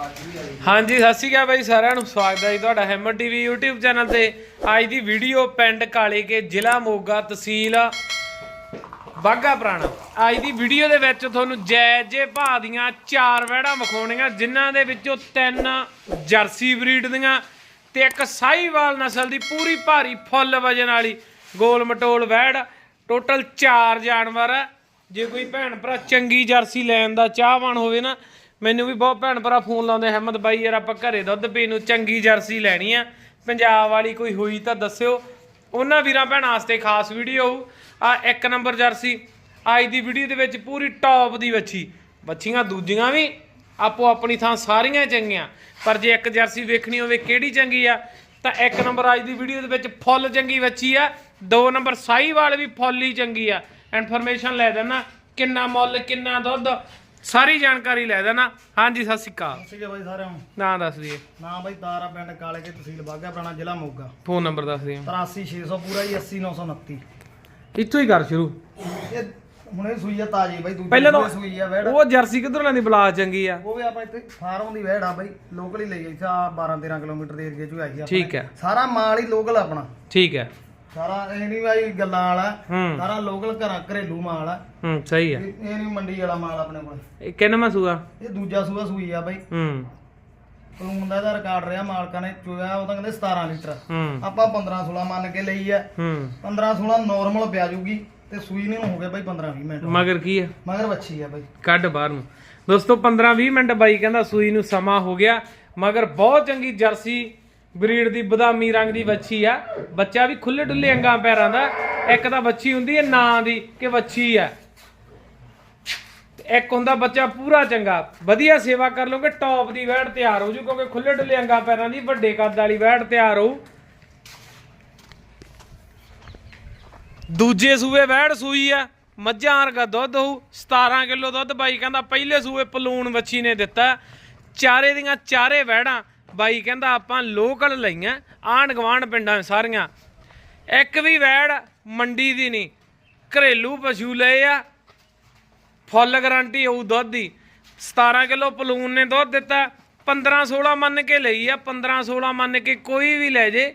ਹਾਂਜੀ, ਸਤਿ ਸ਼੍ਰੀ ਅਕਾਲ ਬਾਈ ਸਾਰਿਆਂ ਨੂੰ। ਸਵਾਗਤ ਹੈ ਜੀ ਤੁਹਾਡਾ ਹੈਮਰ ਟੀਵੀ YouTube ਚੈਨਲ ਤੇ। ਅੱਜ ਦੀ ਵੀਡੀਓ ਪਿੰਡ ਕਾਲੇ ਕੇ ਜ਼ਿਲ੍ਹਾ ਮੋਗਾ ਤਹਿਸੀਲ ਬਾਗਾ ਪੁਰਾਣਾ। ਅੱਜ ਦੀ ਵੀਡੀਓ ਦੇ ਵਿੱਚ ਤੁਹਾਨੂੰ ਜੈ ਜੇ ਭਾਅ ਦੀਆਂ ਚਾਰ ਵਹਿੜਾਂ ਵਿਖਾਉਣੀਆਂ, ਜਿਨ੍ਹਾਂ ਦੇ ਵਿੱਚੋਂ ਤਿੰਨ ਜਰਸੀ ਬਰੀਡ ਦੀਆਂ ਤੇ ਇੱਕ ਸਾਹੀਵਾਲ ਨਸਲ ਦੀ ਪੂਰੀ ਭਾਰੀ ਫੁੱਲ ਵਜਨ ਵਾਲੀ ਗੋਲ ਮਟੋਲ ਵਹਿੜ। ਟੋਟਲ ਚਾਰ ਜਾਨਵਰ ਜੇ ਕੋਈ ਭੈਣ ਭਰਾ ਚੰਗੀ ਜਰਸੀ ਲੈਣ ਦਾ ਚਾਹਵਾਨ ਹੋਵੇ ਨਾ ਮੈਨੂੰ ਵੀ ਬਹੁਤ ਭੈਣ ਭਰਾ ਫੋਨ ਲਾਉਂਦੇ ਅਹਿਮਦ ਬਾਈ ਯਾਰ ਆਪਾਂ ਘਰੇ ਦੁੱਧ ਪੀਣ ਨੂੰ ਚੰਗੀ ਜਰਸੀ ਲੈਣੀ ਆ। ਪੰਜਾਬ ਵਾਲੀ ਕੋਈ ਹੋਈ ਤਾਂ ਦੱਸਿਓ। ਉਹਨਾਂ ਵੀਰਾਂ ਭੈਣਾਂ ਵਾਸਤੇ ਖਾਸ ਵੀਡੀਓ ਹੋਊ। ਆ ਇੱਕ ਨੰਬਰ ਜਰਸੀ। ਅੱਜ ਦੀ ਵੀਡੀਓ ਦੇ ਵਿੱਚ ਪੂਰੀ ਟੌਪ ਦੀ ਵੱਛੀ। ਵੱਛੀਆਂ ਦੂਜੀਆਂ ਵੀ ਆਪੋ ਆਪਣੀ ਥਾਂ ਸਾਰੀਆਂ ਚੰਗੀਆਂ। ਪਰ ਜੇ ਇੱਕ ਜਰਸੀ ਵੇਖਣੀ ਹੋਵੇ ਕਿਹੜੀ ਚੰਗੀ ਆ, ਤਾਂ ਇੱਕ ਨੰਬਰ ਅੱਜ ਦੀ ਵੀਡੀਓ ਦੇ ਵਿੱਚ ਫੁੱਲ ਚੰਗੀ ਵੱਛੀ ਆ। ਦੋ ਨੰਬਰ ਸਾਈਵਾਲ ਵੀ ਫੁੱਲ ਹੀ ਚੰਗੀ ਆ। ਇਨਫੋਰਮੇਸ਼ਨ ਲੈ ਦੇਣਾ ਕਿੰਨਾ ਮੁੱਲ, ਕਿੰਨਾ ਦੁੱਧ। ਸਾਰੀ ਜਾਣਕਾਰੀ ਲੈ ਦੇਣਾ। ਹਾਂਜੀ ਸਤਿ ਸ਼੍ਰੀ ਅਕਾਲ। ਠੀਕ ਹੈ ਬਾਈ ਸਾਰਿਆਂ ਨੂੰ। ਨਾਂ ਦੱਸ ਦਈਏ। ਨਾਮ ਬਾਈ ਤਾਰਾ ਪਿੰਡ ਕਾਲੇ ਕੇ ਤਹਿਸੀਲ ਬਾਗਾ ਪੁਰਾਣਾ ਜ਼ਿਲ੍ਹਾ ਮੋਗਾ। ਫੋਨ ਨੰਬਰ ਦੱਸ ਦਈਏ। 83600 ਪੂਰਾ ਜੀ 80929 ਇੱਥੋਂ ਹੀ ਕਰ ਸ਼ੁਰੂ। ਇਹ ਹੁਣੇ ਸੂਈ ਆ ਤਾਜੀ ਬਾਈ ਦੂਜੀ ਪਹਿਲਾਂ ਤਾਂ ਸੂਈ ਆ ਵੈੜ। ਉਹ ਜਰਸੀ ਕਿੱਧਰੋਂ ਲੈਂਦੀ ਬਲਾ ਚੰਗੀ ਆ। ਉਹ ਵੀ ਆਪਾਂ ਇੱਥੇ ਫਾਰਮ ਦੀ ਵੈੜ ਆ ਬਾਈ ਲੋਕਲ ਹੀ ਲਈ ਇੱਥੇ ਆ 12 13 ਕਿਲੋਮੀਟਰ ਦੇ ਏਰੀਏ ਚੋਂ ਆਈ ਆ ਠੀਕ ਹੈ। ਸਾਰਾ ਮਾਲ ਹੀ ਲੋਕਲ ਆਪਣਾ। ਠੀਕ ਹੈ। ਸਾਰਾ ਇਹ ਨਹੀਂ ਬਾਈ ਗੱਲਾਂ ਵਾਲਾ ਹੂੰ। ਸਾਰਾ ਲੋਕਲ ਘਰਾਂ ਘਰੇਲੂ ਮਾਲ ਆ। ਹੂੰ ਸਹੀ ਆ। ਇਹ ਇਹ ਨਹੀਂ ਮੰਡੀ ਵਾਲਾ ਮਾਲ ਆਪਣੇ ਕੋਲ। ਇਹ ਕਿੰਨਾ ਸੂਆ? ਇਹ ਦੂਜਾ ਸੂਆ ਸੂਈ ਆ ਬਾਈ। ਹੂੰ। ਕਾਨੂੰਨ ਦਾ ਇਹਦਾ ਰਿਕਾਰਡ ਰਿਹਾ ਮਾਲਕਾਂ ਨੇ ਚੋਇਆ ਉਹ ਤਾਂ ਕਹਿੰਦੇ 17 ਲੀਟਰ। ਹੂੰ। ਆਪਾਂ 15 16 ਮੰਨ ਕੇ ਲਈ ਆ। ਹੂੰ। 15 16 ਨਾਰਮਲ ਪਿਆ ਜੂਗੀ ਤੇ ਸੂਈ ਨੂੰ ਹੋ ਗਿਆ ਬਾਈ 15 20 ਮਿੰਟ। ਮਗਰ ਕੀ ਆ? ਮਗਰ ਬੱਚੀ ਆ ਬਾਈ। ਕੱਢ ਬਾਹਰ ਨੂੰ। ਦੋਸਤੋ 15 20 ਮਿੰਟ ਬਾਈ ਕਹਿੰਦਾ ਸੂਈ ਨੂੰ ਸਮਾਂ ਹੋ ਗਿਆ। ਮਗਰ ਬਹੁਤ ਚੰਗੀ ਜਰਸੀ ਬਰੀਡ ਦੀ ਬਦਾਮੀ ਰੰਗ ਦੀ ਵੱਛੀ ਆ। ਬੱਚਾ ਵੀ ਖੁੱਲੇ ਡੁੱਲੇ ਅੰਗਾਂ ਪੈਰਾਂ ਦਾ। ਇੱਕ ਤਾਂ ਵੱਛੀ ਹੁੰਦੀ ਹੈ ਨਾਂ ਦੀ ਕਿ ਵੱਛੀ ਆ। ਇੱਕ ਹੁੰਦਾ ਬੱਚਾ ਪੂਰਾ ਚੰਗਾ। ਵਧੀਆ ਸੇਵਾ ਕਰ ਲਓਗੇ ਟੌਪ ਦੀ ਵੈੜ ਤਿਆਰ ਹੋ ਜੂ, ਕਿਉਂਕਿ ਖੁੱਲੇ ਡੁੱਲੇ ਅੰਗਾਂ ਪੈਰਾਂ ਦੀ ਵੱਡੇ ਕੱਦ ਵਾਲੀ ਵੈੜ ਤਿਆਰ ਹੋਊ ਦੂਜੇ ਸੂਏ ਵੈੜ ਸੂਈ ਆ। ਮੱਝਾਂ ਵਰਗਾ ਦੁੱਧ ਹੋਊ। 17 ਕਿਲੋ ਦੁੱਧ ਬਾਈ ਕਹਿੰਦਾ ਪਹਿਲੇ ਸੂਏ ਪਲੂਣ ਵੱਛੀ ਨੇ ਦਿੱਤਾ। ਚਾਰੇ ਦੀਆਂ ਚਾਰੇ ਵੈੜਾਂ ਬਾਈ ਕਹਿੰਦਾ ਆਪਾਂ ਲੋਕਲ ਲਈਆਂ, ਆਂਢ ਗਵਾਂਢ ਪਿੰਡਾਂ ਸਾਰੀਆਂ। ਇੱਕ ਵੀ ਵੈੜ ਮੰਡੀ ਦੀ ਨਹੀਂ, ਘਰੇਲੂ ਪਸ਼ੂ ਲਏ ਆ। ਫੁੱਲ ਗਾਰੰਟੀ ਹੋਊ ਦੁੱਧ ਦੀ। 17 ਕਿਲੋ ਪਲੂਨ ਨੇ ਦੁੱਧ ਦਿੱਤਾ 15 16 ਮੰਨ ਕੇ ਲਈ ਆ 15 16 ਮੰਨ ਕੇ ਕੋਈ ਵੀ ਲੈ ਜੇ।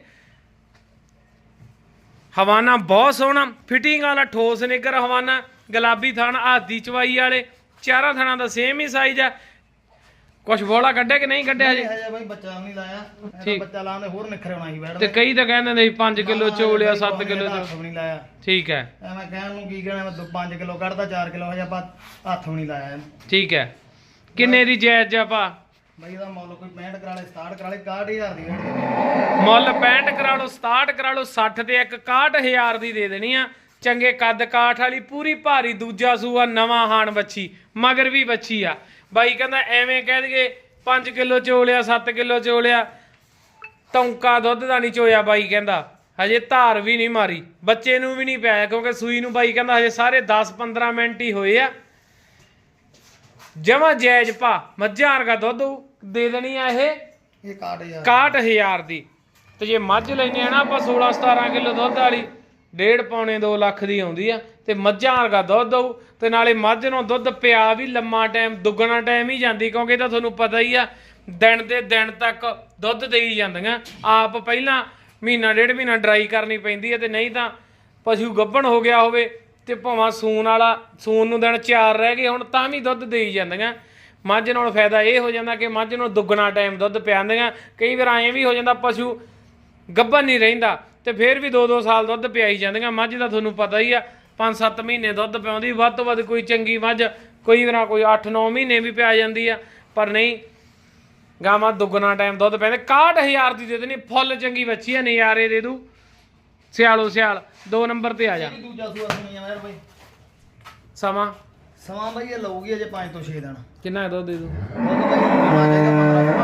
ਹਵਾਨਾ ਬਹੁਤ ਸੋਹਣਾ, ਫਿਟਿੰਗ ਵਾਲਾ ਠੋਸ ਨਿੱਗਰ ਹਵਾਨਾ, ਗੁਲਾਬੀ ਥਣ, ਹਾਥੀ ਚਵਾਈ ਵਾਲੇ, ਚਾਰਾਂ ਥਣਾਂ ਦਾ ਸੇਮ ਹੀ ਸਾਈਜ਼ ਆ। ਕੁਛ ਬੋਲਾ ਕੱਢਿਆ ਕਿ ਨਹੀਂ ਕੱਢਿਆ ਇਹ ਜੀ ਹੈ ਬਈ ਬੱਚਾ ਨਹੀਂ ਲਾਇਆ। ਇਹਦਾ ਠੀਕ। ਬੱਚਾ ਲਾਉਂਦੇ ਹੋਰ ਨਿਖਰੇ ਹੋਣਾ ਸੀ ਵੈੜ ਤੇ ਕਈ ਤਾਂ ਕਹਿੰਦੇ ਨੇ 5 ਕਿਲੋ ਚੋਲਿਆ 7 ਕਿਲੋ ਵੀ ਨਹੀਂ ਲਾਇਆ। ਠੀਕ ਹੈ। ਐਵੇਂ ਕਹਿਣ ਨੂੰ ਕੀ ਕਹਿਣਾ ਮੈਂ 5 ਕਿਲੋ ਕੱਢਦਾ 4 ਕਿਲੋ ਹਜੇ ਆਪਾਂ ਹੱਥ ਵੀ ਨਹੀਂ ਲਾਇਆ। ਇਹਨੂੰ। ਠੀਕ ਹੈ। ਕਿੰਨੇ ਦੀ ਜਾਇਜ਼ ਆ ਭਾ? ਬਈ ਇਹਦਾ ਮੁੱਲ ਕੋਈ 65 ਕਰਾ ਲੈ 67 ਕਰਾ ਲੈ 61000 ਦੀ ਵੈੜ ਦੇ ਦੇ ਮੁੱਲ 65 ਕਰਾ ਲਓ 67 ਕਰਾ ਲਓ 60 ਤੇ ਇੱਕ 61000 ਦੀ ਦੇ ਦੇਣੀ ਆ। ਚੰਗੇ ਕੱਦ ਕਾਠ ਵਾਲੀ ਪੂਰੀ ਭਾਰੀ ਦੂਜਾ ਸੂਆ ਨਵਾਂ ਹਾਣ ਬੱਚੀ ਮਗਰ ਵੀ ਬੱਚੀ ਆ। ਬਾਈ ਕਹਿੰਦਾ ਐਵੇਂ ਕਹਿ ਦਈਏ 5 ਕਿਲੋ ਚੋਲਿਆ 7 ਕਿਲੋ ਚੋਲਿਆ। ਟੌਂਕਾ ਦੁੱਧ ਦਾ ਨਹੀਂ ਚੋਇਆ ਬਾਈ ਕਹਿੰਦਾ। ਹਜੇ ਧਾਰ ਵੀ ਨਹੀਂ ਮਾਰੀ ਬੱਚੇ ਨੂੰ ਵੀ ਨਹੀਂ ਪਿਆਇਆ ਕਿਉਂਕਿ ਸੂਈ ਨੂੰ ਬਾਈ ਕਹਿੰਦਾ ਹਜੇ ਸਾਰੇ 10-15 ਮਿੰਟ ਹੀ ਹੋਏ ਆ। ਜਮਾ ਜਾਇਜ਼ ਭਾ ਮੱਝਾਂ ਵਰਗਾ ਦੁੱਧ ਦੇ ਦੇਣੀ ਆ ਇਹ। ਇਹ 61000 61000 ਦੀ। ਤੇ ਜੇ ਮੱਝ ਲੈਨੇ ਆ ਨਾ ਆਪਾਂ 16 17 ਕਿਲੋ ਦੁੱਧ ਵਾਲੀ ਡੇਢ ਪੌਣੇ 2 ਲੱਖ ਦੀ ਆਉਂਦੀ ਆ ਤੇ ਮੱਝਾਂ ਵਰਗਾ ਦੁੱਧ ਦਊ ਤੇ ਨਾਲੇ ਮੱਝ ਨੂੰ ਦੁੱਧ ਪਿਆ ਵੀ ਲੰਮਾ ਟਾਈਮ, ਦੁੱਗਣਾ ਟਾਈਮ ਹੀ ਜਾਂਦੀ, ਕਿਉਂਕਿ ਇਹ ਤਾਂ ਤੁਹਾਨੂੰ ਪਤਾ ਹੀ ਆ, ਦਿਨ ਦੇ ਦਿਨ ਤੱਕ ਦੁੱਧ ਦੇਈ ਜਾਂਦੀਆਂ। ਆਪ ਪਹਿਲਾਂ ਮਹੀਨਾ, ਡੇਢ ਮਹੀਨਾ ਡਰਾਈ ਕਰਨੀ ਪੈਂਦੀ ਹੈ ਤੇ ਨਹੀਂ ਤਾਂ ਪਸ਼ੂ ਗੱਭਣ ਹੋ ਗਿਆ ਹੋਵੇ ਤੇ ਭਾਵੇਂ ਸੂਨ ਵਾਲਾ ਸੂਨ ਨੂੰ ਦਿਨ ਚਾਰ ਰਹਿ ਗਏ ਹੁਣ, ਤਾਂ ਵੀ ਦੁੱਧ ਦੇਈ ਜਾਂਦੀਆਂ। ਮੱਝ ਨਾਲ ਫਾਇਦਾ ਇਹ ਹੋ ਜਾਂਦਾ ਕਿ ਮੱਝ ਨੂੰ ਦੁੱਗਣਾ ਟਾਈਮ ਦੁੱਧ ਪਿਆਉਂਦੀਆਂ। ਕਈ ਵਾਰ ਐਂ ਵੀ ਹੋ ਜਾਂਦਾ ਪਸ਼ੂ ਗੱਭਣ ਨਹੀਂ ਰਹਿੰਦਾ। ਤੇ ਫਿਰ ਵੀ 2-2 ਸਾਲ ਦੁੱਧ ਪਿਆਈ ਜਾਂਦੀਆਂ। ਮੱਝ ਦਾ ਤੁਹਾਨੂੰ ਪਤਾ ਹੀ ਆ 5-7 ਮਹੀਨੇ ਦੁੱਧ ਪਿਆਉਂਦੀ ਵੱਧ ਤੋਂ ਵੱਧ ਕੋਈ ਚੰਗੀ ਮੱਝ ਕੋਈ ਵਾਰ ਕੋਈ 8-9 ਮਹੀਨੇ ਵੀ ਪਿਆ ਜਾਂਦੀ ਆ। ਪਰ ਨਹੀਂ ਗਾਵਾਂ ਦੁੱਗਣਾ ਟਾਈਮ ਦੁੱਧ ਪੈਂਦੇ 61000 ਦੀ ਦੇ ਦੇਣੀ ਫੁੱਲ ਚੰਗੀ ਬੱਚੀ ਆ ਨਜ਼ਾਰੇ ਦੇ ਦੂ। ਸਿਆਲੋ ਸਿਆਲ ਦੋ ਨੰਬਰ ਤੇ ਆ ਜਾ। ਇਹ ਦੂਜਾ ਸੂਆ ਸੁਣੀ ਆ ਵੈੜ ਬਈ। ਸਮਾਂ? ਸਮਾਂ ਬਈ ਇਹ ਲਊਗੀ ਅਜੇ 5 ਤੋਂ 6 ਦਿਨ। ਕਿੰਨਾ ਦੁੱਧ ਦੇ ਦੂ ਦੁੱਧ ਬਈ ਹੋਣਾ ਚਾਹੀਦਾ 15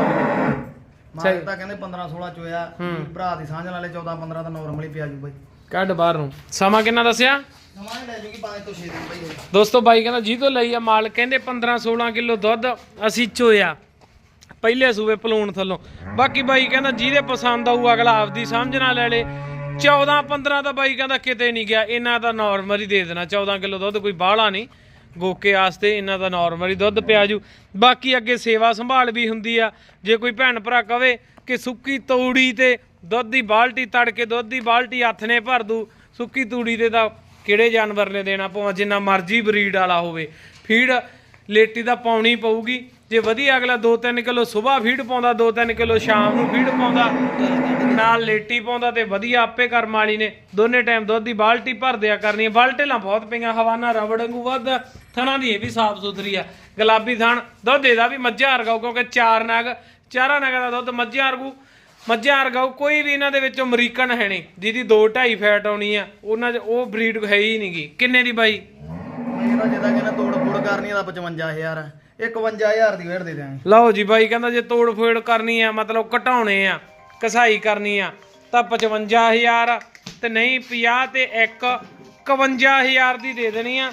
16 ਮਾਰ ਤਾਂ ਕਹਿੰਦੇ 15 16 ਚੋਇਆ ਭਰਾ ਦੀ ਸਾਂਝ ਨਾਲੇ 14 15 ਤਾਂ ਨਾਰਮਲੀ ਪਿਆ ਜੂ ਬਈ। ਕੱਢ ਬਾਹਰ ਨੂੰ। ਸਮਾਂ ਕਿੰਨਾ ਦੱਸਿਆ? ਸਮਾਂ ਹੀ ਲੈ ਜੂਗੀ 5 ਤੋਂ 6 ਦਿਨ ਬਈ। ਇਹ। ਦੋਸਤੋ ਬਾਈ ਕਹਿੰਦਾ ਜੀ ਤੋਂ ਲਈ ਆ ਮਾਲ। ਕਹਿੰਦੇ 15 16 ਕਿਲੋ ਦੁੱਧ ਅਸੀਂ ਚੋਇਆ। ਪਹਿਲੇ ਸੂਏ ਪਲੂਣ ਥੱਲੋਂ। ਬਾਕੀ ਬਾਈ ਕਹਿੰਦਾ ਜਿਹਦੇ ਪਸੰਦ ਆਊ ਅਗਲਾ ਆਪਦੀ ਸਮਝ ਨਾਲ ਲੈ ਲੇ। 14 15 ਤਾਂ ਬਾਈ ਕਹਿੰਦਾ ਕਿਤੇ ਨਹੀਂ ਗਿਆ। ਇਹਨਾਂ ਦਾ ਨਾਰਮਲ ਹੀ ਦੇ ਦੇਣਾ। 14 ਕਿਲੋ ਦੁੱਧ ਕੋਈ ਬਾਹਲਾ ਨਹੀਂ। ਗੋਕੇ ਵਾਸਤੇ ਇਹਨਾਂ ਦਾ ਨਾਰਮਲ ਹੀ ਦੁੱਧ ਪਿਆ ਜੂ। ਬਾਕੀ ਅੱਗੇ ਸੇਵਾ ਸੰਭਾਲ ਵੀ ਹੁੰਦੀ ਆ। ਜੇ ਕੋਈ ਭੈਣ ਭਰਾ ਕਵੇ ਕਿ ਸੁੱਕੀ ਤੂੜੀ ਤੇ ਦੁੱਧ ਦੀ ਬਾਲਟੀ ਤੜ ਕੇ ਦੁੱਧ ਦੀ ਬਾਲਟੀ ਹੱਥ ਨੇ ਭਰ ਦੂ, ਸੁੱਕੀ ਤੂੜੀ ਤੇ ਤਾਂ ਕਿਹੜੇ ਜਾਨਵਰ ਨੇ ਦੇਣਾ ਭਾਵੇਂ ਜਿੰਨਾ ਮਰਜ਼ੀ ਬਰੀਡ ਵਾਲਾ ਹੋਵੇ। ਫੀਡ ਲੇਟੀ ਦਾ ਪਾਉਣੀ ਪਊਗੀ। ਜੇ ਵਧੀਆ ਅਗਲਾ 2-3 ਕਿਲੋ ਸਵੇਰ ਫੀਡ ਪਾਉਂਦਾ 2-3 ਕਿਲੋ ਸ਼ਾਮ ਨੂੰ ਫੀਡ ਪਾਉਂਦਾ ਨਾਲ ਲੇਟੀ ਪਾਉਂਦਾ ਤੇ ਵਧੀਆ ਆਪੇ ਕਰਮ ਵਾਲੀ ਨੇ। ਦੋਨੇ ਟਾਈਮ ਦੁੱਧ ਦੀ ਬਾਲਟੀ ਭਰ ਦਿਆ ਕਰਨੀ ਬਾਲਟੇਲਾਂ ਬਹੁਤ ਪਈਆਂ ਹਵਾਨਾ ਰਬੜ ਵਾਂਗੂ ਵੱਧ ਥਣਾ ਦੀ ਇਹ ਵੀ ਸਾਫ਼ ਸੁਥਰੀ ਆ। ਗੁਲਾਬੀ ਥਣ ਦੁੱਧ ਇਹਦਾ ਵੀ ਮੱਝਾਂ ਵਰਗਾ ਕਿਉਂਕਿ ਚਾਰ ਨਗ ਚਾਰਾਂ ਨਗਾਂ ਦਾ ਦੁੱਧ ਮੱਝਾਂ ਵਰਗੂ। ਮੱਝਾਂ ਵਰਗਾ ਕੋਈ ਵੀ ਇਹਨਾਂ ਦੇ ਵਿੱਚੋਂ ਅਮਰੀਕਨ ਹੈ ਨਹੀਂ ਜਿਹਦੀ 2 2.5 ਫੈਟ ਆਉਣੀ ਆ। ਉਹਨਾਂ 'ਚ ਉਹ ਬਰੀਡ ਹੈ ਹੀ ਨਹੀਂਗੀ ਕਿੰਨੇ ਦੀ ਬਾਈ? ਇਹਦਾ ਜਿਹਦਾ ਕਹਿੰਦਾ ਤੋੜ ਫੋੜ ਕਰਨੀ ਇਹਦਾ 55000 ਇਹ 51000 ਦੀ ਵੇੜ ਦੇ ਦਿਆਂਗੇ। ਲਓ ਜੀ ਬਾਈ ਕਹਿੰਦਾ ਜੇ ਤੋੜ ਫੋੜ ਕਰਨੀ ਆ ਮਤਲਬ ਘਟਾਉਣੇ ਆ। ਕਸਾਈ ਕਰਨੀ ਆ ਤਾਂ 55000 ਤੇ ਨਹੀਂ 50 ਤੇ 1 51000 ਦੀ ਦੇ ਦੇਣੀ ਆ।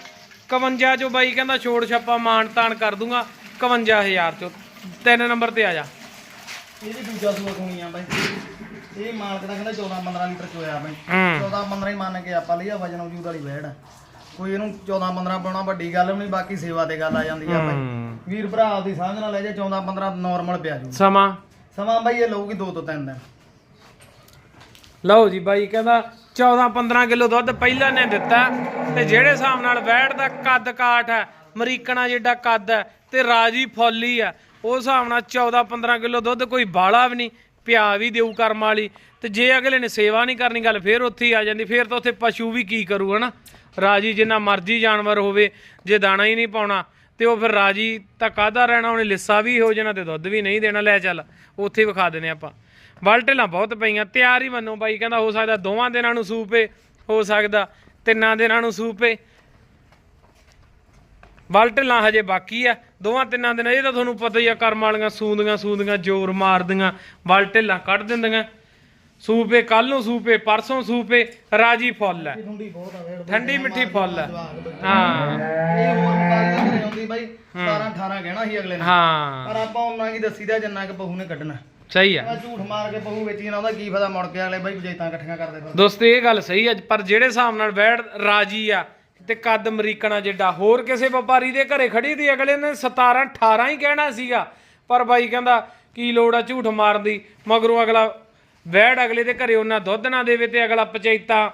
51 ਚੋਂ ਬਾਈ ਕਹਿੰਦਾ ਛੋੜ ਛੱਪਾ ਮਾਨ ਤਾਨ ਕਰ ਦੂੰਗਾ 51000 ਚੋਂ। ਤਿੰਨ ਨੰਬਰ ਤੇ ਆ ਜਾ। ਇਹਦੀ ਦੂਜਾ ਸੂਆ ਸੁਣੀ ਆ ਬਾਈ। ਇਹ ਮਾਲਕ ਦਾ ਕਹਿੰਦਾ 14 15 ਲੀਟਰ ਚੋਇਆ ਬਾਈ। ਹੂੰ। 14 15 ਹੀ ਮੰਨ ਕੇ ਆਪਾਂ ਲਿਆ ਵਜਨ ਵਜੂਦ ਵਾਲੀ ਵੇੜ ਆ ਕੋਈ ਇਹਨੂੰ 14 15 ਪਾਉਣਾ ਵੱਡੀ ਗੱਲ ਨਹੀਂ ਬਾਕੀ ਸੇਵਾ ਤੇ ਗੱਲ ਆ ਜਾਂਦੀ ਆ ਬਾਈ। ਵੀਰ ਭਰਾ ਆਪਦੀ ਸਮਝ ਨਾਲ ਲੈ ਜੇ 14 15 ਨਾਰਮਲ ਪਿਆ ਜੂ। ਸਮਾਂ। ਸਮਾਂ ਬਾਈ ਇਹ ਲਊਗੀ 2 ਤੋਂ 3 ਦਿਨ। ਲਓ ਜੀ ਬਾਈ ਕਹਿੰਦਾ 14 15 ਕਿਲੋ ਦੁੱਧ ਪਹਿਲਾਂ ਨੇ ਦਿੱਤਾ ਤੇ ਜਿਹੜੇ ਹਿਸਾਬ ਨਾਲ ਵੈੜ ਦਾ ਕੱਦ ਕਾਠ ਹੈ, ਅਮਰੀਕਨਾ ਜਿੱਡਾ ਕੱਦ ਹੈ ਤੇ ਰਾਜੀ ਫੁੱਲੀ ਆ ਉਸ ਹਿਸਾਬ ਨਾਲ 14 15 ਕਿਲੋ ਦੁੱਧ ਕੋਈ ਬਾਲਾ ਵੀ ਨਹੀਂ, ਪਿਆ ਵੀ ਦੇਊ ਕਰਮ ਵਾਲੀ। ਤੇ ਜੇ ਅਗਲੇ ਨੇ ਸੇਵਾ ਨਹੀਂ ਕਰਨੀ ਗੱਲ ਫੇਰ ਉੱਥੇ ਹੀ ਆ ਜਾਂਦੀ, ਫੇਰ ਤਾਂ ਉੱਥੇ ਪਸ਼ੂ ਵੀ ਕੀ ਕਰੂ ਹਨਾ? ਰਾਜੀ ਜਿੰਨਾ ਮਰਜ਼ੀ ਜਾਨਵਰ ਹੋਵੇ, ਜੇ ਦਾਣਾ ਹੀ ਨਹੀਂ ਪਾਉਣਾ ਤੇ ਉਹ ਫਿਰ ਰਾਜੀ ਤਾਂ ਕਾਹਦਾ ਰਹਿਣਾ? ਉਹਨੇ ਲਿੱਸਾ ਵੀ ਹੋ ਜਾਣਾ ਤੇ ਦੁੱਧ ਵੀ ਨਹੀਂ ਦੇਣਾ। ਲੈ ਚੱਲ ਉੱਥੇ ਵਿਖਾ ਦਿੰਨੇ ਆਪਾਂ। ਬਾਲਟੇਲਾਂ ਬਹੁਤ ਪਈਆਂ ਤਿਆਰ ਹੀ ਮੰਨੋ ਬਾਈ ਕਹਿੰਦਾ ਹੋ ਸਕਦਾ ਦੋਵਾਂ ਦਿਨਾਂ ਨੂੰ ਸੂਪੇ ਹੋ ਸਕਦਾ ਤਿੰਨਾਂ ਦਿਨਾਂ ਨੂੰ ਸੂਪੇ ਬਾਲਟੇਲਾਂ ਹਜੇ ਬਾਕੀ ਆ ਦੋਵਾਂ ਤਿੰਨਾਂ ਦਿਨਾਂ ਇਹ ਤਾਂ ਤੁਹਾਨੂੰ ਪਤਾ ਹੀ ਆ ਕਰਮ ਵਾਲੀਆਂ ਸੂੰਦੀਆਂ ਸੂੰਦੀਆਂ ਜ਼ੋਰ ਮਾਰਦੀਆਂ ਬਾਲਟੇਲਾਂ ਕੱਢ ਦਿੰਦੀਆਂ। ਸੂਪੇ ਕੱਲ ਨੂੰ ਸੂਪੇ ਪਰਸੋਂ ਸੂਪੇ ਰਾਜੀ ਫੁੱਲ ਹੈ ਠੰਡੀ ਮਿੱਠੀ ਫੁੱਲ ਹੈ। ਹਾਂ ਆਉਂਦੀ ਬਾਈ 17 18 ਕਹਿਣਾ ਸੀ ਅਗਲੇ ਨੇ। ਹਾਂ। ਪਰ ਆਪਾਂ ਉਹਨਾਂ ਕੀ ਦੱਸੀ ਦਾ ਜਿੰਨਾ ਕਿ ਬਹੂ ਨੇ ਕੱਢਣਾ। ਸਹੀ ਆ। ਆ ਝੂਠ ਮਾਰ ਕੇ ਬਹੂ ਵੇਚੀ ਨਾ ਉਹਦਾ ਕੀ ਫਾਇਦਾ ਮੁੜ ਕੇ ਅਗਲੇ ਬਾਈ ਪੰਚਾਇਤਾਂ ਇਕੱਠੀਆਂ ਕਰਦੇ ਫਿਰ ਦੋਸਤੋ ਇਹ ਗੱਲ ਸਹੀ ਹੈ ਪਰ ਜਿਹੜੇ ਹਿਸਾਬ ਨਾਲ ਵੈੜ ਰਾਜੀ ਆ ਤੇ ਕੱਦ ਅਮਰੀਕਨਾ ਜਿੱਡਾ ਹੋਰ ਕਿਸੇ ਵਪਾਰੀ ਦੇ ਘਰੇ ਖੜੀ ਦੀ ਅਗਲੇ ਨੇ 17 18 ਹੀ ਕਹਿਣਾ ਸੀਗਾ। ਪਰ ਬਾਈ ਕਹਿੰਦਾ ਕੀ ਲੋੜ ਆ ਝੂਠ ਮਾਰਨ ਦੀ? ਮਗਰੋਂ ਅਗਲਾ ਵੈੜ ਅਗਲੇ ਦੇ ਘਰੇ ਉਹਨਾਂ ਦੁੱਧ ਨਾ ਦੇਵੇ ਤੇ ਅਗਲਾ ਪੰਚਾਇਤਾਂ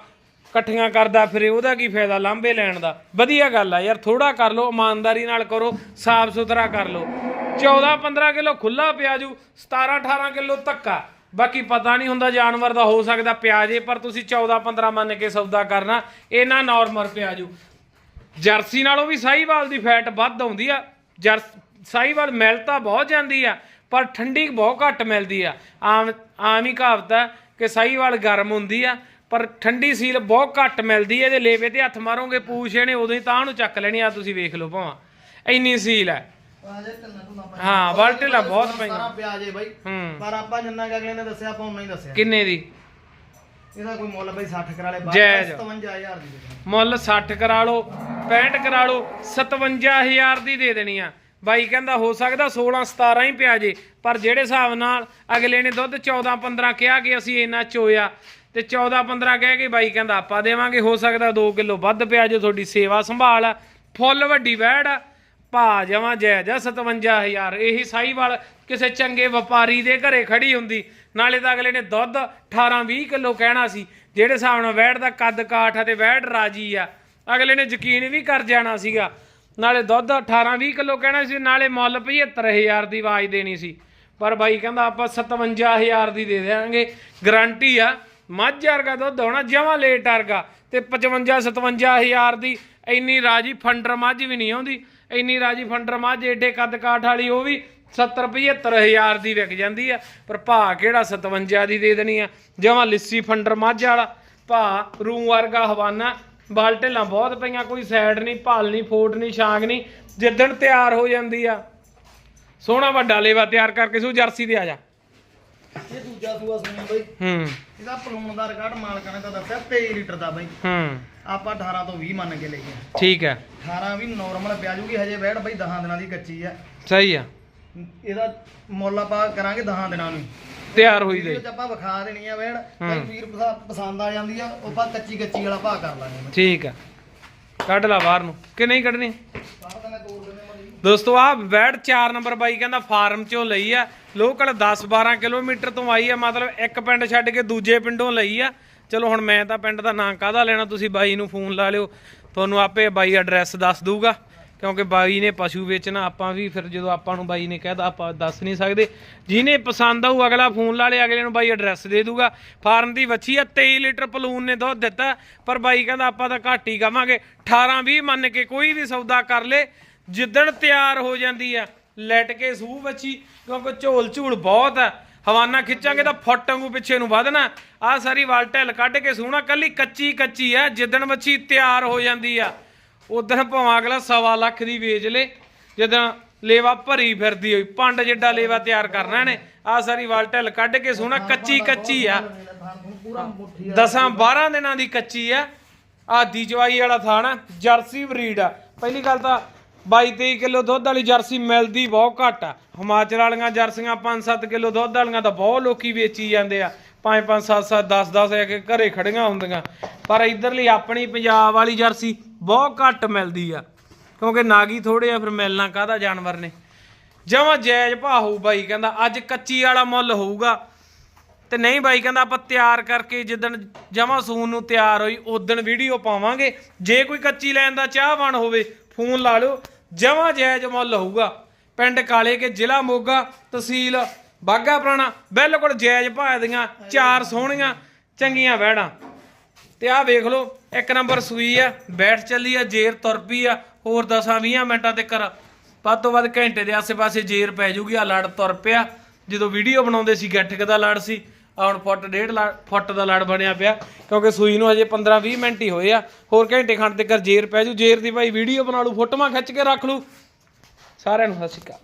ਇਕੱਠੀਆਂ ਕਰਦਾ, ਫਿਰੇ ਉਹਦਾ ਕੀ ਫਾਇਦਾ ਲਾਂਬੇ ਲੈਣ ਦਾ? ਵਧੀਆ ਗੱਲ ਆ ਯਾਰ ਥੋੜਾ ਕਰ ਲਓ, ਇਮਾਨਦਾਰੀ ਨਾਲ ਕਰੋ, ਸਾਫ਼ ਸੁਥਰਾ ਕਰ ਲਓ। 14 15 ਕਿਲੋ ਖੁੱਲਾ ਪਿਆਜੂ 17 18 ਕਿਲੋ ਧੱਕਾ ਬਾਕੀ ਪਤਾ ਨਹੀਂ ਹੁੰਦਾ ਜਾਨਵਰ ਦਾ ਹੋ ਸਕਦਾ ਪਿਆਜੇ ਪਰ ਤੁਸੀਂ 14 15 ਮੰਨ ਕੇ ਸੌਦਾ ਕਰਨਾ ਇਹਨਾਂ ਨਾਰਮਲ ਪਿਆਜੂ। ਜਰਸੀ ਨਾਲੋਂ ਵੀ ਸਾਹੀਵਾਲ ਦੀ ਫੈਟ ਵੱਧ ਆਉਂਦੀ ਆ। ਜਰ ਸਾਹੀਵਾਲ ਮਿਲ ਤਾਂ ਬਹੁਤ ਜਾਂਦੀ ਆ, ਪਰ ਠੰਡੀ ਬਹੁਤ ਘੱਟ ਮਿਲਦੀ ਆ। ਆਮ ਆਮ ਹੀ ਕਹਾਵਤ ਆ ਕਿ ਸਾਹੀਵਾਲ ਗਰਮ ਹੁੰਦੀ ਆ ਪਰ ਠੰਡੀ ਸੀਲ ਬਹੁਤ ਘੱਟ ਮਿਲਦੀ ਹੈ ਜੇ ਲੇਵੇ ਤੇ ਹੱਥ ਮਾਰੋਗੇ ਪੂਛ ਇਹਨੇ ਉਦੋਂ ਹੀ ਤਾਂ ਨੂੰ ਚੱਕ ਲੈਣੀ ਆ ਤੁਸੀਂ ਵੇਖ ਲਓ ਭਾਵਾਂ। ਇੰਨੀ ਸੀਲ ਹੈ। ਹਾਂ ਵਲਟੇਲਾ ਬਹੁਤ ਸਾਰਾ ਪਈਆਂ ਪਿਆ ਜੇ ਬਾਈ। ਪਰ ਆਪਾਂ ਜਿੰਨਾ ਕਿ ਅਗਲੇ ਨੇ ਦੱਸਿਆ ਆਪਾਂ ਉਹਨਾਂ ਹੀ ਦੱਸਿਆ। ਕਿੰਨੇ ਦੀ? ਇਹਦਾ ਕੋਈ ਮੁੱਲ ਬਾਈ 60 ਕਰਾਲੇ ਬਾਅਦ ਜਾਇਜ਼। 57000 ਦੀ। ਮੁੱਲ 60 ਕਰਾ ਲਓ 65 ਕਰਾ ਲਓ 57000 ਦੀ ਦੇ ਦੇਣੀ ਆ। ਬਾਈ ਕਹਿੰਦਾ ਹੋ ਸਕਦਾ 16 17 ਹੀ ਪਿਆ ਜੇ ਪਰ ਜਿਹੜੇ ਹਿਸਾਬ ਨਾਲ ਅਗਲੇ ਨੇ ਦੁੱਧ 14 15 ਕਿਹਾ ਕਿ ਅਸੀਂ ਇੰਨਾ ਚੋਇਆ ਤੇ 14 15 ਕਹਿ ਕੇ ਬਾਈ ਕਹਿੰਦਾ, ਆਪਾਂ ਦੇਵਾਂਗੇ, ਹੋ ਸਕਦਾ 2 ਕਿਲੋ ਵੱਧ ਪਿਆ ਜੇ ਤੁਹਾਡੀ ਸੇਵਾ ਸੰਭਾਲ। ਆ ਫੁੱਲ ਵੱਡੀ ਵੈੜ ਆ ਭਾ ਜਮਾ ਜਾਇਜ਼ ਆ 57000 ਇਹੀ ਸਾਈਵਾਲ ਕਿਸੇ ਚੰਗੇ ਵਪਾਰੀ ਦੇ ਘਰੇ ਖੜੀ ਹੁੰਦੀ। ਨਾਲੇ ਤਾਂ ਅਗਲੇ ਨੇ ਦੁੱਧ 18 20 ਕਿਲੋ ਕਹਿਣਾ ਸੀ, ਜਿਹੜੇ ਹਿਸਾਬ ਨਾਲ ਵੈੜ ਦਾ ਕੱਦ ਕਾਠ ਆ ਤੇ ਵੈੜ ਰਾਜੀ ਆ। ਅਗਲੇ ਨੇ ਯਕੀਨ ਵੀ ਕਰ ਜਾਣਾ ਸੀਗਾ। ਨਾਲੇ ਦੁੱਧ 18 20 ਕਿਲੋ ਕਹਿਣਾ ਸੀ, ਨਾਲੇ ਮੁੱਲ 75000 ਦੀ ਆਵਾਜ਼ ਦੇਣੀ ਸੀ। ਪਰ ਬਾਈ ਕਹਿੰਦਾ, ਆਪਾਂ 57000 ਦੀ ਦੇ ਦੇਵਾਂਗੇ ਗਾਰੰਟੀ ਆ। ਮੱਝ ਵਰਗਾ ਦੁੱਧ ਹੋਣਾ, ਜਮਾਂ ਲੇਟ ਵਰਗਾ ਤੇ 55 57000 ਦੀ ਇੰਨੀ ਰਾਜੀ ਫੰਡਰ ਮੱਝ ਵੀ ਨਹੀਂ ਆਉਂਦੀ। ਇੰਨੀ ਰਾਜੀ ਫੰਡਰ ਮੱਝ, ਏਡੇ ਕੱਦ ਕਾਠ ਵਾਲੀ ਉਹ ਵੀ 70 75000 ਦੀ ਵਿਕ ਜਾਂਦੀ ਆ। ਪਰ ਭਾ ਕਿਹੜਾ 57 ਦੀ ਦੇ ਦੇਣੀ ਆ? ਜਮਾਂ ਲਿੱਸੀ ਫੰਡਰ ਮੱਝ ਵਾਲਾ। ਭਾ ਰੂ ਵਰਗਾ ਹਵਾਨਾ। ਬਾਲਟੇਲਾਂ ਬਹੁਤ ਪਈਆਂ, ਕੋਈ ਸਾਈਡ ਨਹੀਂ, ਭਾਲ ਨਹੀਂ, ਫੋਟ ਨਹੀਂ, ਛਾਂਗ ਨਹੀਂ। ਜਿੱਦਣ ਤਿਆਰ ਹੋ ਜਾਂਦੀ ਆ। ਸੋਹਣਾ ਵੱਡਾ ਲੇਵਾ ਤਿਆਰ ਕਰਕੇ, ਸੋ ਜਰਸੀ ਤੇ ਆ ਜਾ। ਇਹ ਦੂਜਾ ਸੂਆ ਸੁਣੀ ਬਾਈ। ਹੂੰ। ਇਹਦਾ ਪਲੂਣ ਦਾ ਰਿਕਾਰਡ ਮਾਲਕਾਂ ਨੇ ਤਾਂ ਦੱਸਿਆ 23 ਲੀਟਰ ਦਾ ਬਾਈ। ਹੂੰ। ਆਪਾਂ 18 ਤੋਂ 20 ਮੰਨ ਕੇ ਲੈ ਗਏ ਠੀਕ ਹੈ। 18 ਵੀ ਨਾਰਮਲ ਪਿਆ ਜੂਗੀ ਹਜੇ ਬੈਠ ਬਾਈ 10 ਦਿਨਾਂ ਦੀ ਕੱਚੀ ਆ। ਸਹੀ ਆ। ਇਹਦਾ ਮੁੱਲ ਆਪਾਂ ਕਰਾਂਗੇ 10 ਦਿਨਾਂ ਨੂੰ। ਤਿਆਰ ਹੋਈ ਵੀਡੀਓ ਦੇ ਚ ਆਪਾਂ ਵਿਖਾ ਦੇਣੀ ਆ ਬੈੜ ਕਈ ਵੀਰ ਪਸਾ- ਪਸੰਦ ਆ ਜਾਂਦੀ ਆ ਉਹ ਆਪਾਂ ਕੱਚੀ ਕੱਚੀ ਵਾਲਾ ਭਾਅ ਕਰ ਲਾਂਗੇ। ਠੀਕ ਆ। ਕੱਢ ਲਾ ਬਾਹਰ ਨੂੰ। ਕਿ ਨਹੀਂ ਕੱਢਣੀ? ਦੋਸਤੋ ਆ ਵੈੜ 4 ਨੰਬਰ ਬਾਈ ਕਹਿੰਦਾ ਫਾਰਮ ਚੋਂ ਲਈ ਆ। ਲੋਕਲ 10 12 ਕਿਲੋਮੀਟਰ ਤੋਂ ਆਈ ਆ, ਮਤਲਬ ਇੱਕ ਪਿੰਡ ਛੱਡ ਕੇ ਦੂਜੇ ਪਿੰਡੋਂ ਲਈ ਆ। ਚਲੋ, ਹੁਣ ਮੈਂ ਤਾਂ ਪਿੰਡ ਦਾ ਨਾਂ ਕਾਹਦਾ ਲੈਣਾ, ਤੁਸੀਂ ਬਾਈ ਨੂੰ ਫੋਨ ਲਾ ਲਿਓ। ਤੁਹਾਨੂੰ ਆਪੇ ਬਾਈ ਐਡਰੈਸ ਦੱਸ ਦੂਗਾ ਕਿਉਂਕਿ ਬਾਈ ਨੇ ਪਸ਼ੂ ਵੇਚਣਾ, ਆਪਾਂ ਵੀ ਫਿਰ ਜਦੋਂ ਆਪਾਂ ਨੂੰ ਬਾਈ ਨੇ ਕਹਿਦਾ ਆਪਾਂ ਦੱਸ ਨਹੀਂ ਸਕਦੇ। ਜਿਹਨੇ ਪਸੰਦ ਆਊ, ਅਗਲਾ ਫੋਨ ਲਾ ਲੇ, ਅਗਲੇ ਨੂੰ ਬਾਈ ਐਡਰੈਸ ਦੇ ਦੂਗਾ ਫਾਰਮ ਦੀ ਵੱਛੀ ਆ 23 ਲੀਟਰ ਪਲੂਨ ਨੇ ਦੁੱਧ ਦਿੱਤਾ, ਪਰ ਬਾਈ ਕਹਿੰਦਾ ਆਪਾਂ ਤਾਂ ਘੱਟ ਹੀ ਕਵਾਂਗੇ 18 20 ਮੰਨ ਕੇ ਕੋਈ ਵੀ ਸੌਦਾ ਕਰ ਲੇ। ਜਿੱਦਣ ਤਿਆਰ ਹੋ ਜਾਂਦੀ ਆ, ਲੈਟ ਕੇ ਸੂਹ ਵੱਛੀ, ਕਿਉਂਕਿ ਝੋਲ ਝੂਲ ਬਹੁਤ ਆ। ਹਵਾਨਾ ਖਿੱਚਾਂਗੇ ਤਾਂ ਫੁੱਟ ਵਾਂਗੂ ਪਿੱਛੇ ਨੂੰ ਵਧਣਾ। ਆ ਸਾਰੀ ਵਾਲ ਢਿੱਲ ਕੱਢ ਕੇ ਸੂਣਾ, ਕੱਲੀ ਕੱਚੀ ਕੱਚੀ ਆ, ਜਿੱਦਣ ਵੱਛੀ ਤਿਆਰ ਹੋ ਜਾਂਦੀ ਆ। ਉਦੋਂ ਭਾਵੇਂ ਅਗਲਾ ਸਵਾ ਲੱਖ ਦੀ ਵੇਚ ਲੇ, ਜਦੋਂ ਲੇਵਾ ਭਰੀ ਫਿਰਦੀ ਹੋਈ, ਪੰਡ ਜਿੱਡਾ ਲੇਵਾ ਤਿਆਰ ਕਰਨਾ ਨੇ ਆ ਸਾਰੀ ਵਾਲ ਢਿੱਲ ਕੱਢ ਕੇ ਸੋਹਣਾ ਕੱਚੀ ਕੱਚੀ ਆ। ਦਸਾਂ 12 ਦਿਨਾਂ ਦੀ ਕੱਚੀ ਆ। ਆਦੀ ਚਵਾਈ ਵਾਲਾ ਥਾਣਾ ਜਰਸੀ ਬਰੀਡ ਆ। ਪਹਿਲੀ ਗੱਲ ਤਾਂ 22 23 ਕਿਲੋ ਦੁੱਧ ਵਾਲੀ ਜਰਸੀ ਮਿਲਦੀ ਬਹੁਤ ਘੱਟ ਆ। ਹਿਮਾਚਲ ਵਾਲੀਆਂ ਜਰਸੀਆਂ 5-7 ਕਿਲੋ ਦੁੱਧ ਵਾਲੀਆਂ ਤਾਂ ਬਹੁਤ ਲੋਕੀ ਵੇਚੀ ਜਾਂਦੇ ਆ। 5-5 7-7 10-10 ਇੱਕ ਇੱਕ ਘਰੇ ਖੜੀਆਂ ਹੁੰਦੀਆਂ। ਪਰ ਇਧਰਲੀ ਆਪਣੀ ਪੰਜਾਬ ਵਾਲੀ ਜਰਸੀ ਬਹੁਤ ਘੱਟ ਮਿਲਦੀ ਆ। ਕਿਉਂਕਿ ਨਾਗੀ ਥੋੜੇ ਆ, ਫਿਰ ਮਿਲਣਾ ਕਾਹਦਾ ਜਾਨਵਰ ਨੇ। ਜਮਾ ਜਾਇਜ਼ ਭਾਅ ਹੋਊ ਬਾਈ, ਕਹਿੰਦਾ ਅੱਜ ਕੱਚੀ ਵਾਲਾ ਮੁੱਲ ਹੋਊਗਾ। ਤੇ ਨਹੀਂ ਬਾਈ, ਕਹਿੰਦਾ ਆਪਾਂ ਤਿਆਰ ਕਰਕੇ ਜਿੱਦਣ ਜਮਾ ਸੂਨ ਨੂੰ ਤਿਆਰ ਹੋਈ ਉਦਣ ਵੀਡੀਓ ਪਾਵਾਂਗੇ। ਜੇ ਕੋਈ ਕੱਚੀ ਲੈਣ ਦਾ ਚਾਹਵਾਨ ਹੋਵੇ, ਫੋਨ ਲਾ ਲਿਓ। ਜਮਾ ਜਾਇਜ਼ ਮੁੱਲ ਹੋਊਗਾ। ਪਿੰਡ ਕਾਲੇ ਕੇ ਜ਼ਿਲ੍ਹਾ ਮੋਗਾ ਤਹਿਸੀਲ ਬਾਗਾ ਪੁਰਾਣਾ, ਬਿਲਕੁਲ ਜਾਇਜ਼ ਭਾਅ ਦੀਆਂ ਚਾਰ ਸੋਹਣੀਆਂ, ਚੰਗੀਆਂ ਵਹਿੜਾਂ। ਤੇ ਆਹ ਵੇਖ ਲਓ, ਇੱਕ ਨੰਬਰ ਸੂਈ ਆ, ਬੈਠ ਚੱਲੀ ਆ, ਜੇਰ ਤੁਰ ਪਈ ਆ, ਹੋਰ 10-20 ਮਿੰਟਾਂ ਤੱਕ ਵੱਧ ਤੋਂ ਵੱਧ ਘੰਟੇ ਦੇ ਆਸੇ-ਪਾਸੇ ਜੇਰ ਪੈ ਜੂਗੀ ਆ ਲੜ ਤੁਰ ਪਿਆ। ਜਦੋਂ ਵੀਡੀਓ ਬਣਾਉਂਦੇ ਸੀ, ਗੱਠਕ ਦਾ ਲੜ ਸੀ। ਹੁਣ ਫੁੱਟ, ਡੇਢ ਲੜ- ਫੁੱਟ ਦਾ ਲੜ ਬਣਿਆ ਪਿਆ, ਕਿਉਂਕਿ ਸੂਈ ਨੂੰ ਹਜੇ 15-20 ਮਿੰਟ ਹੀ ਹੋਏ ਆ। ਹੋਰ ਘੰਟੇ ਖੰਡ ਤੇ ਕਰ ਜੇਰ ਪੈ ਜੂ, ਜੇਰ ਦੀ ਭਾਈ ਵੀਡੀਓ ਬਣਾ ਲੂ ਫੋਟੋਆਂ ਖਿੱਚ ਕੇ ਰੱਖ ਲੂ ਸਾਰਿਆਂ ਨੂੰ ਸਤਿ ਸ਼੍ਰੀ ਅਕਾਲ।